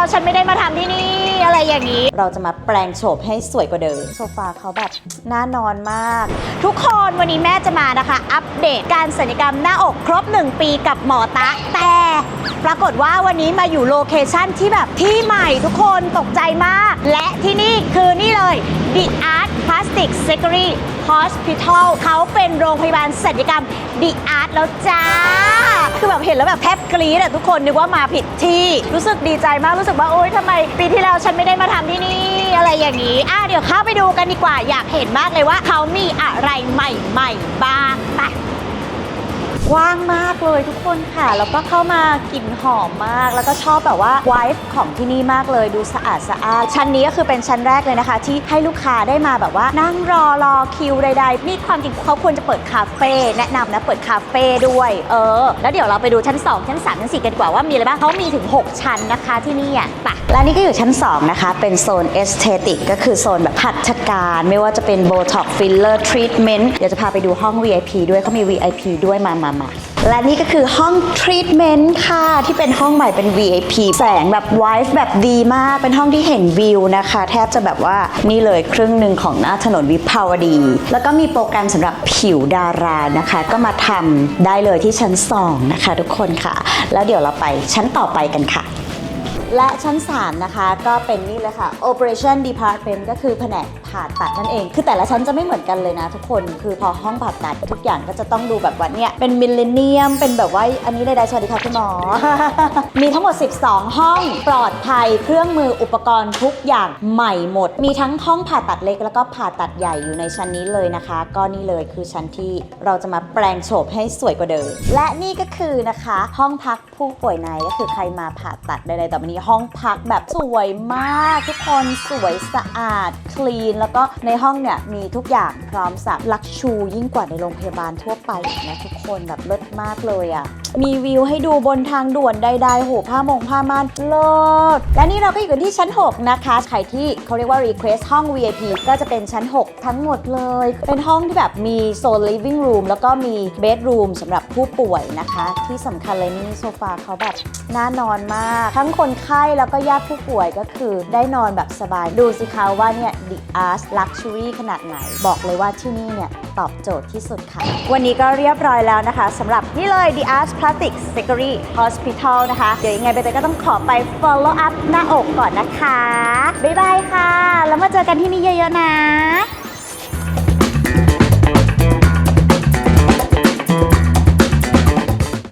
แล้วฉันไม่ได้มาทำที่นี่อะไรอย่างนี้ เราจะมาแปลงโฉมให้สวยกว่าเดิม โซฟาเขาแบบน่านอนมาก ทุกคนวันนี้แม่จะมานะคะ อัปเดตการศัลยกรรมหน้าอกครบ 1 ปีกับหมอตะแต่ปรากฏว่าวันนี้มาอยู่โลเคชั่นที่แบบที่ใหม่ทุกคนตกใจมาก และที่นี่คือนี่เลย The Art Plastic Surgery Hospital เขาเป็นโรงพยาบาลศัลยกรรม The Art แล้วจ้า คือแบบเห็นแล้วแบบแทบกรี๊ดอะทุกคนนึกว่ามาผิดที่รู้สึกดีใจมากรู้สึกว่าโอ๊ยทำไมปีที่แล้วฉันไม่ได้มาทำที่นี่อะไรอย่างนี้อะเดี๋ยวเข้าไปดูกันดีกว่าอยากเห็นมากเลยว่าเขามีอะไรใหม่ๆบ้าง กว้างมากเลยทุกคนค่ะ แล้วก็เข้ามากลิ่นหอมมาก แล้วก็ชอบแบบว่าไวฟ์ของที่นี่มากเลยดูสะอาดสะอาด ชั้นนี้ก็คือเป็นชั้นแรกเลยนะคะ ที่ให้ลูกค้าได้มาแบบว่า นั่งรอรอคิวใดๆนี่ความจริงเขาควรจะเปิดคาเฟ่แนะนำนะเปิดคาเฟ่ด้วยเออ แล้วเดี๋ยวเราไปดูชั้น 2 ชั้น3ชั้น4กันดีกว่าว่ามีอะไรบ้างเขามีถึง 6 ชั้นนะคะที่นี่อะไปะ และนี่ก็อยู่ชั้น 2 นะคะ เป็นโซนเอสเตติกก็คือโซนแบบหัตถการไม่ว่าจะเป็นโบท็อกฟิลเลอร์ทรีทเมนต์เดี๋ยวจะพาไปดูห้อง VIP ด้วยเขามี VIP ด้วยมามามาและนี่ก็คือห้องทรีทเมนต์ค่ะ ที่เป็นห้องใหม่เป็น VIP แสงแบบไวฟ์แบบดีมาก เป็นห้องที่เห็นวิวนะคะ แทบจะแบบว่านี่เลยครึ่งหนึ่งของหน้าถนนวิภาวดี แล้วก็มีโปรแกรมสำหรับผิวดารานะคะ ก็มาทำได้เลยที่ชั้น 2 นะคะ ทุกคนค่ะ แล้วเดี๋ยวเราไปชั้นต่อไปกันค่ะ และชั้น 3 นะคะ ก็เป็นนี่เลยค่ะ Operation Department ก็คือแผนกผ่าตัดนั่นเอง คือแต่ละชั้นจะไม่เหมือนกันเลยนะทุกคน คือพอห้องผ่าตัดทุกอย่างก็จะต้องดูแบบว่าเนี่ย เป็นมิลเลนเนียม เป็นแบบว่าอันนี้ใดๆสวัสดีค่ะคุณหมอ มีทั้งหมด 12 ห้องปลอดภัยเครื่องมืออุปกรณ์ทุกอย่างใหม่หมด มีทั้งห้องผ่าตัดเล็กแล้วก็ผ่าตัดใหญ่อยู่ในชั้นนี้เลยนะคะ ก็นี่เลยคือชั้นที่เราจะมาแปลงโฉมให้สวยกว่าเดิม และนี่ก็คือนะคะ ห้องพักผู้ป่วยในก็คือใครมาผ่าตัดใดๆแต่วันนี้ห้องพักแบบสวยมากทุกคนสวยสะอาดคลีน แล้วก็ในห้องเนี่ยมีทุกอย่างพร้อมสับลักชูยิ่งกว่าในโรงพยาบาลทั่วไปนะทุกคนแบบเลิศมากเลยอะ่ะ มีวิวให้ดูบนทางด่วนใดๆโหผ้ามงผ้าม่านเลิศและนี่เราก็อยู่กันที่ชั้น 6 นะคะ ใครที่เขาเรียกว่า request ห้อง VIP ก็จะเป็นชั้น 6 ทั้งหมดเลย เป็นห้องที่แบบมีโซน living room แล้วก็มี bedroom สำหรับผู้ป่วยนะคะ ที่สำคัญเลยนี่โซฟาเขาแบบน่านอนมาก ทั้งคนไข้แล้วก็ญาติผู้ป่วยก็คือได้นอนแบบสบาย ดูสิคะว่าเนี่ย The Art Luxury ขนาดไหน บอกเลยว่าที่นี่เนี่ยตอบโจทย์ที่สุดค่ะ วันนี้ก็เรียบร้อยแล้วนะคะสำหรับนี่เลย The Art Plastic Surgery Hospital นะคะ เดี๋ยวยังไงใบเตยก็ต้องขอไป follow up หน้าอกก่อนนะคะ บ๊ายบายค่ะ แล้วมาเจอกันที่นี่เยอะๆนะ